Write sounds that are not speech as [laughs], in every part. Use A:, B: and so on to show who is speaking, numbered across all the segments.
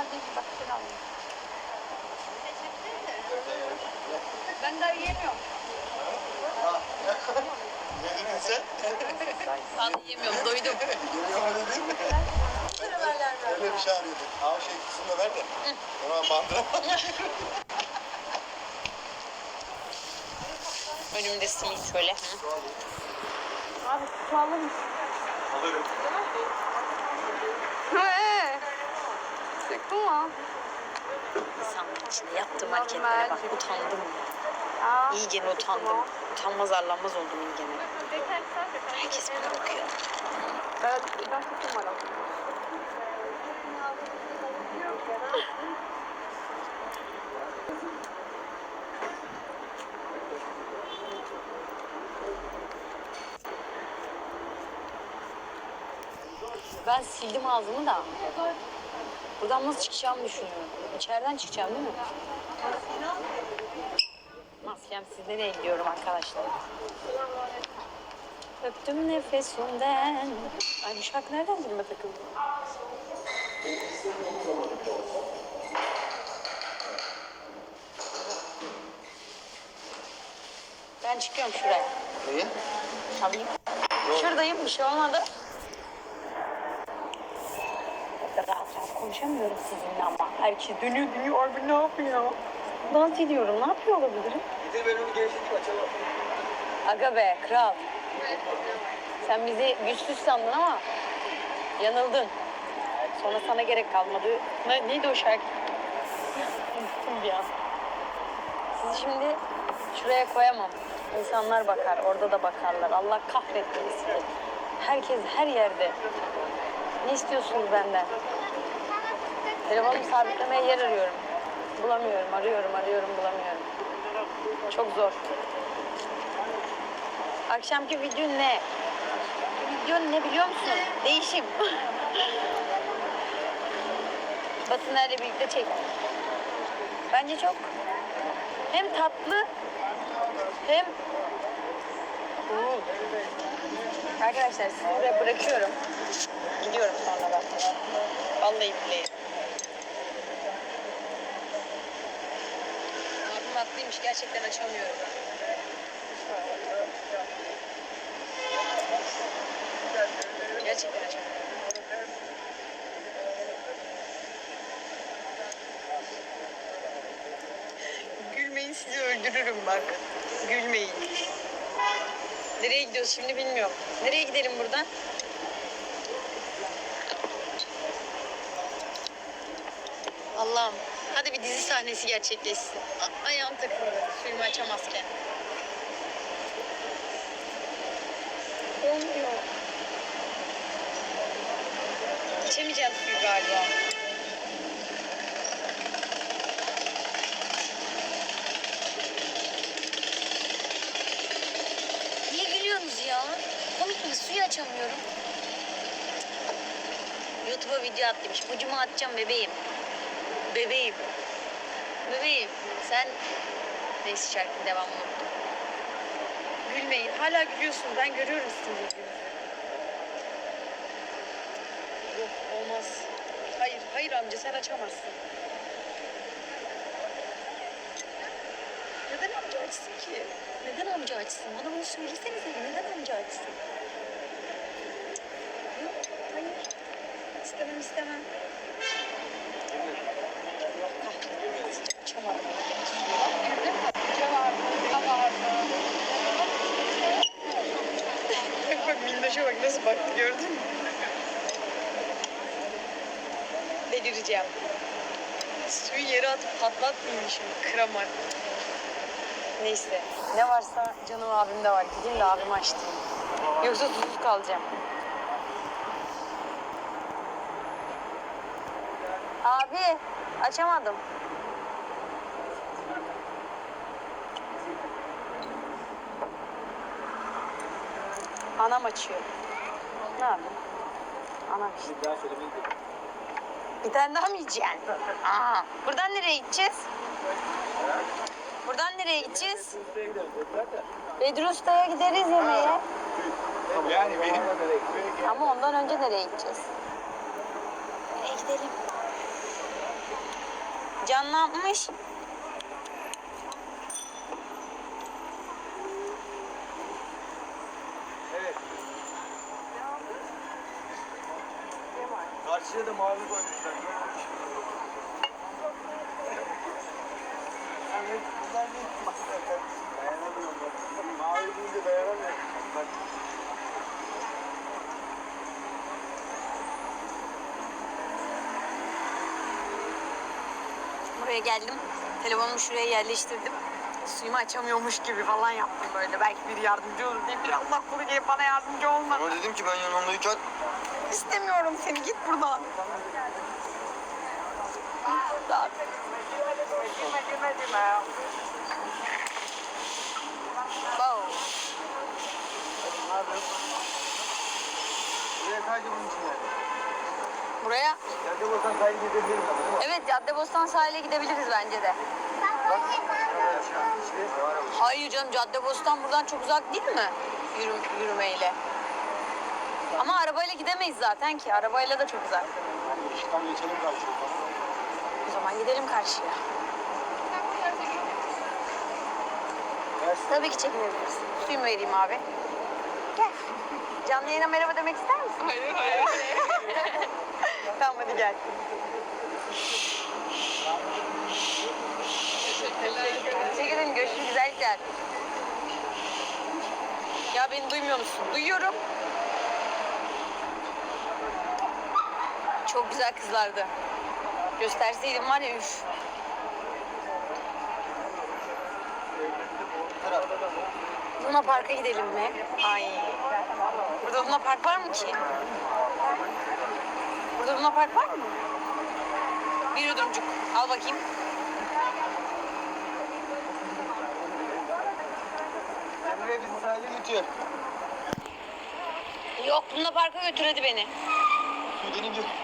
A: Al bir bak sen al. Ben daha yiyemiyorum.
B: Ne dedin sen?
C: Ben yemiyorum doydum.
B: Yemiyorum dedin mi? Öyle bir şey arıyordum. Aa şey kısmını da ver de. Ona bandıra.
C: Önümde simit şöyle.
A: Abi kutu alır mısın?
B: Alırım.
A: He.
C: İnsanın içinde yaptığım hareketlere bak utandım ya.
A: Aa.
C: İyicene utandım. Utanmaz arlanmaz oldum iyicene. Herkes bana bakıyor.
A: Ben
C: sildim ağzımı da. Buradan nasıl çıkacağımı düşünüyorum. İçeriden çıkacağım değil mi? Maskem siz nereye gidiyorum arkadaşlar? Öptüm nefesinden. Ay bu şarkı nereden dilime takıldı? Ben çıkıyorum şuraya.
B: Neyi?
C: Alayım. Şuradayım bir şey olmadı. O kadar rahat rahat konuşamıyorum sizinle ama. Herkes dönüyor dönüyor. Abi ne yapıyor? Dans ediyorum. Ne yapıyor olabilirim?
B: Bir de ben onu gençlik açalım.
C: Aga be kral. Sen bizi güçsüz sandın ama yanıldın. Sonra sana gerek kalmadı. Ne, neydi o şarkı? Unuttum bir an. Sizi şimdi şuraya koyamam. İnsanlar bakar, orada da bakarlar. Allah kahretsin sizi. Herkes her yerde. Ne istiyorsunuz benden? Telefonumu sabitlemeye yer arıyorum. Bulamıyorum, arıyorum, arıyorum, bulamıyorum. Çok zor. Akşamki video ne? Video ne biliyor musun? Değişim. [laughs] Batınlarla birlikte çektim. Bence çok hem tatlı hem. Arkadaşlar sizi buraya bırakıyorum. Gidiyorum sonra ben. Vallahi billahi. Haklıymış gerçekten açamıyorum. Gerçekten açamıyorum. Gülmeyin sizi öldürürüm bak. Gülmeyin. Nereye gidiyoruz şimdi bilmiyorum. Nereye gidelim buradan? Allah'ım. Hadi bir dizi sahnesi gerçekleşsin. A- ayağım takıldı. Suyumu açamazken. Olmuyor. İçemeyeceğim suyu galiba. Niye gülüyorsunuz ya? Komik mi? Suyu açamıyorum. YouTube'a video at demiş. Bu cuma atacağım bebeğim. Bebeğim. Bebeğim. Sen... Neyse şarkının devamını unuttum. Gülmeyin. Hala gülüyorsunuz. Ben görüyorum sizin güldüğünüzü. Yok olmaz. Hayır, hayır amca sen açamazsın. Neden amca açsın ki? Neden amca açsın? Bana bunu söylesenize. Neden amca açsın? Yok, hayır. İstemem, istemem. Allah kahretsin. Açamadım.
D: girdim. Hoca vardı. Ne vardı?
C: Bak bak minnoşa bak nasıl baktı gördün mü? Delireceğim. Suyu yere atıp patlatmayayım Kramak. Neyse. Ne varsa canım abimde var. Gideyim de abim açtırayım. Yoksa susuz kalacağım. Abi açamadım. Anam açıyor. Ne yapayım? Anam işte.
B: Bir daha söylemeyi.
C: Bir tane daha mı yiyeceksin? Aa, buradan nereye gideceğiz? Buradan nereye gideceğiz? Bedri Usta'ya gideriz yemeğe.
B: Yani benim
C: Ama ondan önce nereye gideceğiz? Nereye gidelim? Can ne yapmış?
B: Karşıya da mavi koymuşlar. Evet, bunlar ne? Dayanamıyorum. Mavi deyince dayanamıyorum. Bak.
C: Buraya geldim. Telefonumu şuraya yerleştirdim. Suyumu açamıyormuş gibi falan yaptım böyle. Belki biri yardımcı olur diye. Bir Allah kulu gelip bana yardımcı olmadı.
B: Ama dedim ki ben yanımdayken
C: İstemiyorum seni. Git buradan. Buradan. Wow.
B: buraya sadece bunun için.
C: Buraya
B: Yerde olsan sahil gidebilirim ama değil mi?
C: evet Caddebostan sahile gidebiliriz bence de. Hayır canım Caddebostan buradan çok uzak değil mi? Yürü, yürümeyle. Ama arabayla gidemeyiz zaten ki. Arabayla da çok uzak.
B: Işıktan geçelim karşıya.
C: O zaman gidelim karşıya. Tabii ki çekinebiliriz. Suyumu vereyim abi. Gel. Canlı yayına merhaba demek ister misin?
D: Hayır hayır. [laughs]
C: tamam hadi gel. Teşekkür ederim. Görüşürüz güzellikler. Ya beni duymuyor musun? Duyuyorum. Çok güzel kızlardı. Gösterseydim var ya üf. Luna Park'a gidelim mi? Ay. Burada Luna Park var mı ki? Burada Luna Park var mı? Bir yudumcuk. Al bakayım.
B: Emre bizi sahile götür.
C: Yok Luna Park'a götür hadi beni.
B: Sude'nin gö-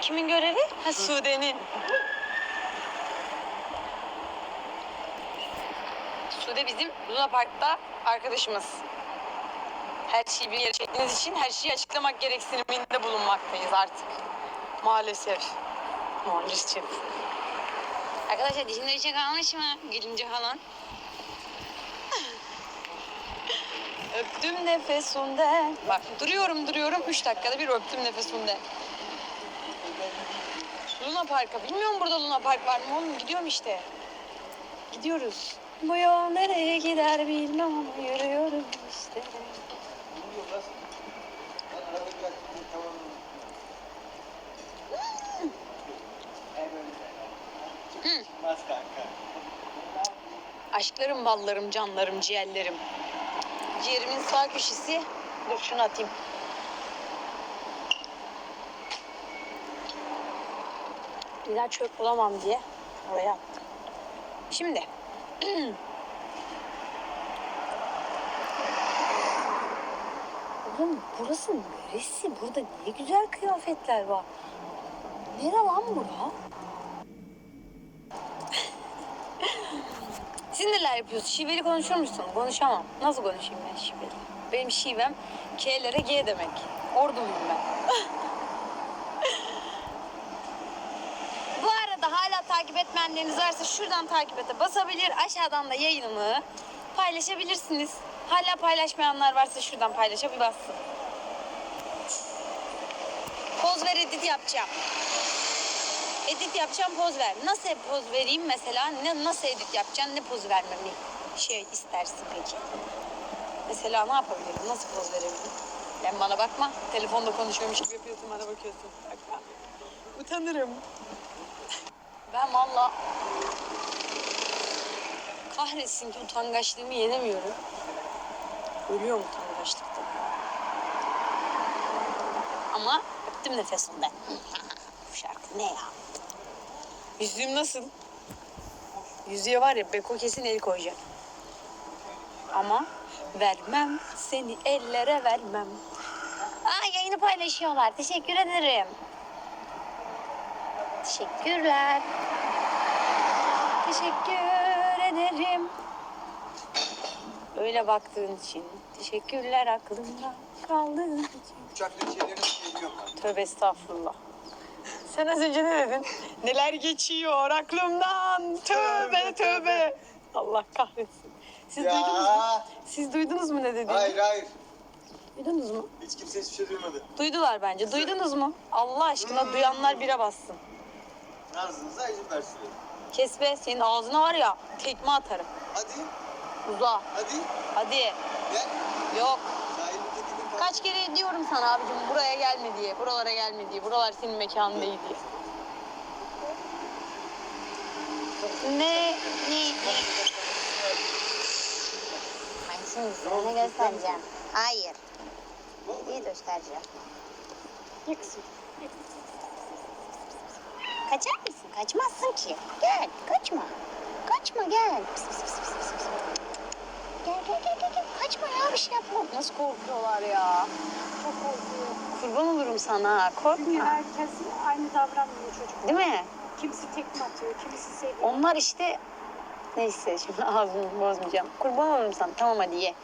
C: Kimin görevi? Ha Sude'nin. Sude bizim Luna Park'ta arkadaşımız. Her şeyi bir yere çektiğiniz için her şeyi açıklamak gereksiniminde bulunmaktayız artık. Maalesef. Maalesef. Arkadaşlar dişimde bir şey kalmış mı? Gelince falan. Öptüm nefesinden. Bak duruyorum duruyorum. Üç dakikada bir öptüm nefesinden. Luna Park'a. Bilmiyorum burada Luna Park var mı oğlum? Gidiyorum işte. Gidiyoruz. Bu yol nereye gider bilmem yürüyorum işte.
B: Kanka.
C: Aşklarım, ballarım, canlarım, ciğerlerim. Ciğerimin sağ köşesi. Dur şunu atayım. Bir daha çöp bulamam diye oraya attım. Şimdi. [clears throat] Oğlum burası neresi? Burada ne güzel kıyafetler var. Nere lan bura? Siz neler yapıyorsunuz? Şiveli konuşur musun? Konuşamam. Nasıl konuşayım ben şiveli? Benim şivem K'lere G demek. Orduluyum ben. Bu arada hala takip etmeyenleriniz varsa şuradan takip ete basabilir. Aşağıdan da yayınımı paylaşabilirsiniz. Hala paylaşmayanlar varsa şuradan paylaşabilir bassın. Poz ver edit yapacağım. Edit yapacağım poz ver. Nasıl poz vereyim mesela? Ne nasıl edit yapacaksın? Ne poz vermemi şey istersin peki? Mesela ne yapabilirim? Nasıl poz verebilirim? Ben bana bakma. Telefonda konuşuyormuş gibi yapıyorsun bana bakıyorsun. Bakma. Utanırım. Ben valla kahretsin ki utangaçlığımı yenemiyorum. Ölüyorum utangaçlıktan. Ama öptüm nefesimden. [laughs] Bu şarkı ne ya? Yüzüğüm nasıl? Yüzüğe var ya Beko kesin el koyacak. Ama vermem seni ellere vermem. Aa yayını paylaşıyorlar. Teşekkür ederim. Teşekkürler. Teşekkür ederim. Öyle baktığın için. Teşekkürler aklımda kaldığın için.
B: Uçak lecelerinin geliyor.
C: Tövbe estağfurullah. Sen az önce ne dedin? Neler geçiyor aklımdan. Tövbe tövbe. Allah kahretsin. Siz duydunuz mu?
B: Ya.
C: Siz duydunuz mu ne dediğimi?
B: Hayır hayır.
C: Duydunuz mu?
B: Hiç kimse hiçbir şey duymadı.
C: Duydular bence. Duydunuz mu? Allah aşkına duyanlar bire bassın.
B: Ağzınıza izin versin.
C: Kes be senin ağzına var ya tekme atarım.
B: Hadi.
C: Uza.
B: Hadi.
C: Hadi.
B: Gel.
C: Yok. Kaç kere diyorum sana abicim buraya gelme diye. Buralara gelme diye. Buralar senin mekanın değil diye. Ne? Ne? Ne?
E: Ben şimdi sana ne göstereceğim? Hayır. İyi göstereceğim.
C: Yaksın.
E: Kaçar mısın? Kaçmazsın ki. Gel, kaçma. Kaçma gel. Pıs, pıs, pıs, pıs, pıs. Gel, gel, gel, gel, gel. Kaçma ya bir şey yapma.
C: Nasıl korkuyorlar ya?
E: Çok korkuyor.
C: Kurban olurum sana. Korkma.
F: Herkes aynı davranmıyor çocuk.
C: Değil mi?
F: Kimisi tekme atıyor, kimisi seviyor.
C: Onlar işte... Neyse şimdi [laughs] ağzımı bozmayacağım. Kurban olurum sana. Tamam hadi ye.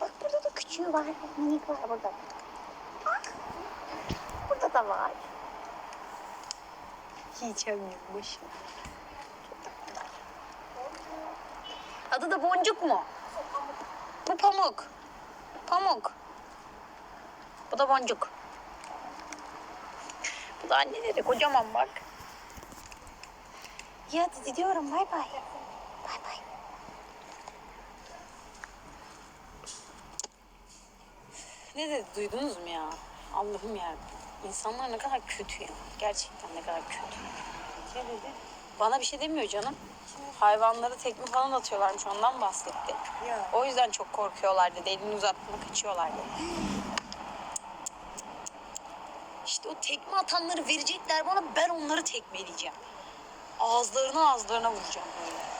E: Bak burada da küçüğü var. Minik var burada. Bak. Burada da var.
C: Yiyeceğim başım. Adı da boncuk mu? Bu pamuk. Pamuk. Bu da boncuk. Bu da anneleri kocaman bak.
E: İyi hadi gidiyorum. Bay bay. Bay bay.
C: Ne dedi duydunuz mu ya? Allah'ım ya. İnsanlar ne kadar kötü ya. Gerçekten ne kadar kötü.
F: Ne dedi?
C: Bana bir şey demiyor canım. Hayvanları tekme falan atıyorlarmış ondan bahsetti.
F: Ya.
C: O yüzden çok korkuyorlar dedi. Elini uzattığında kaçıyorlar dedi. İşte o tekme atanları verecekler bana ben onları tekmeleyeceğim. Ağızlarına ağızlarına vuracağım böyle.